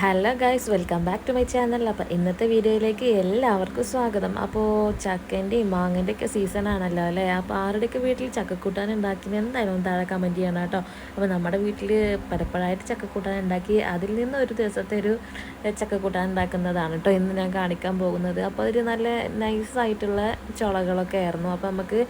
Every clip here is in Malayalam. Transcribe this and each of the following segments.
Hello guys welcome back to my channel അപ്പോൾ ഇന്നത്തെ വീഡിയോയിലേക്ക് എല്ലാവർക്കും സ്വാഗതം. അപ്പോൾ ചക്കേന്റെയും മാങ്ങേന്റെയൊക്കെ സീസണാണല്ലോ സീസൺ ആണല്ലോ അല്ലേ? അപ്പോൾ ആരുടെയൊക്കെ വീട്ടിൽ ചക്കക്കൂട്ടാൻ ഉണ്ടാക്കി എന്തായാലും താഴെ കമന്റ് ചെയ്യണം കേട്ടോ. അപ്പോൾ നമ്മുടെ വീട്ടിൽ പലപ്പോഴായിട്ട് ചക്കക്കൂട്ടാൻ ഉണ്ടാക്കി അതിൽ നിന്ന് ഒരു ദിവസത്തെ ഒരു ചക്കക്കൂട്ടാൻ ഉണ്ടാക്കുന്നതാണ് കേട്ടോ ഇന്ന് ഞാൻ കാണിക്കാൻ പോകുന്നത്. അപ്പോൾ ഒരു നല്ല നൈസായിട്ടുള്ള ചുളകളൊക്കെ ആയിരുന്നു. അപ്പോൾ നമുക്ക്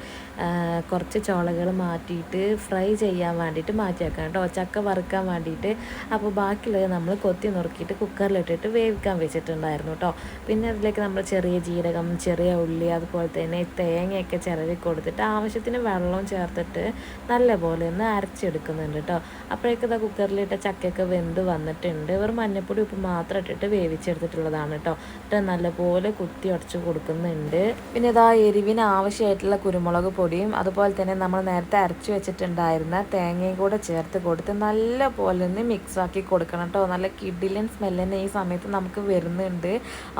കുറച്ച് ചുളകൾ മാറ്റിയിട്ട് ഫ്രൈ ചെയ്യാൻ വേണ്ടിയിട്ട് മാറ്റി വെക്കാം കേട്ടോ. ചക്ക വറുക്കാൻ വേണ്ടിയിട്ട്. അപ്പോൾ ബാക്കിയുള്ളത് നമ്മൾ കൊത്തി നുറുക്കിയിട്ട് കുക്കറിലിട്ടിട്ട് വേവിക്കാൻ വെച്ചിട്ടുണ്ടായിരുന്നു കേട്ടോ പിന്നെ അതിലേക്ക് നമ്മൾ ചെറിയ ജീരകം ചെറിയ ഉള്ളി അതുപോലെ തന്നെ തേങ്ങയൊക്കെ ചിരവി കൊടുത്തിട്ട് ആവശ്യത്തിന് വെള്ളവും ചേർത്തിട്ട് നല്ലപോലെ ഒന്ന് അരച്ചെടുക്കുന്നുണ്ട് കേട്ടോ അപ്പോഴേക്കും ഇതാ കുക്കറിലിട്ട ചക്കയൊക്കെ വെന്ത് വന്നിട്ടുണ്ട്. ഇവർ മഞ്ഞപ്പൊടി ഉപ്പ് മാത്രം ഇട്ടിട്ട് വേവിച്ചെടുത്തിട്ടുള്ളതാണ് കേട്ടോ എന്നിട്ട് നല്ലപോലെ കുത്തി ഉടച്ച് കൊടുക്കുന്നുണ്ട്. പിന്നെ ഇതാ എരിവിന് ആവശ്യമായിട്ടുള്ള കുരുമുളക് പൊടിയും അതുപോലെ തന്നെ നമ്മൾ നേരത്തെ അരച്ച് വെച്ചിട്ടുണ്ടായിരുന്ന തേങ്ങയും കൂടെ ചേർത്ത് കൊടുത്ത് നല്ല പോലെ ഒന്ന് മിക്സാക്കി കൊടുക്കണം കേട്ടോ നല്ല കിഡിലൻ സ്മെല്ല് തന്നെ ഈ സമയത്ത് നമുക്ക് വരുന്നുണ്ട്.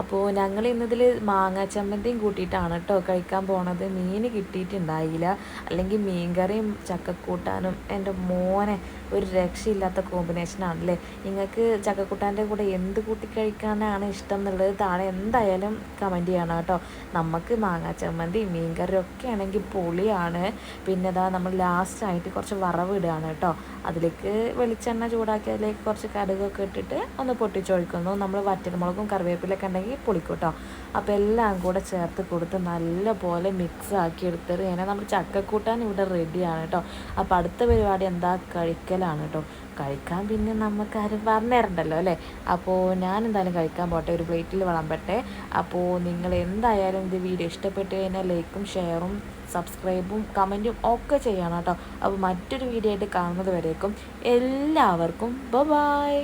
അപ്പോൾ ഞങ്ങൾ ഇന്നതിൽ മാങ്ങ ചമ്മന്തിയും കൂട്ടിയിട്ടാണ് കേട്ടോ കഴിക്കാൻ പോണത്. മീൻ കിട്ടിയിട്ടുണ്ടായില്ല. അല്ലെങ്കിൽ മീൻകറിയും ചക്കക്കൂട്ടാനും എന്റെ മോനെ ഒരു രക്ഷയില്ലാത്ത കോമ്പിനേഷൻ കോമ്പിനേഷനാണല്ലേ നിങ്ങൾക്ക് ചക്കക്കൂട്ടാന്റെ കൂടെ എന്ത് കൂട്ടി കഴിക്കാനാണ് ഇഷ്ടം എന്നുള്ളത് താഴെ എന്തായാലും കമന്റ് ചെയ്യണം കേട്ടോ. നമുക്ക് മാങ്ങാ ചമ്മന്തി മീൻകറി ഒക്കെ ആണെങ്കിൽ പൊളിയാണ്. പിന്നെ അതാ നമ്മൾ ലാസ്റ്റായിട്ട് കുറച്ച് വറവ് ഇടുകയാണ് കേട്ടോ. അതിലേക്ക് വെളിച്ചെണ്ണ ചൂടാക്കി അതിലേക്ക് കുറച്ച് കടുകൊക്കെ ഇട്ടിട്ട് ഒന്ന് പൊട്ടിച്ചൊഴിക്കുന്നു. നമ്മൾ വറ്റൽമുളകും കറിവേപ്പിലൊക്കെ ഉണ്ടെങ്കിൽ പൊളിക്കും കേട്ടോ അപ്പോൾ എല്ലാം കൂടെ ചേർത്ത് കൊടുത്ത് നല്ലപോലെ മിക്സ് ആക്കി എടുത്തിട്ട് ഇങ്ങനെ നമ്മൾ ചക്കക്കൂട്ടാൻ ഇവിടെ റെഡിയാണ് കേട്ടോ അപ്പോൾ അടുത്ത പരിപാടി എന്താ? കഴിക്കലാണ് കേട്ടോ കഴിക്കാൻ പിന്നെ നമുക്കാരും പറഞ്ഞു തരണ്ടല്ലോ അല്ലേ? അപ്പോൾ ഞാൻ എന്തായാലും കഴിക്കാൻ പോട്ടെ. ഒരു പ്ലേറ്റിൽ വിളമ്പട്ടെ. അപ്പോൾ നിങ്ങൾ എന്തായാലും ഇത് വീഡിയോ ഇഷ്ടപ്പെട്ട് കഴിഞ്ഞാൽ ലൈക്കും ഷെയറും സബ്സ്ക്രൈബും കമന്റും ഒക്കെ ചെയ്യണം കേട്ടോ അപ്പോൾ മറ്റൊരു വീഡിയോ ആയിട്ട് കാണുന്നത് വരേക്കും. എല്ലാവർക്കും ബ ബായ്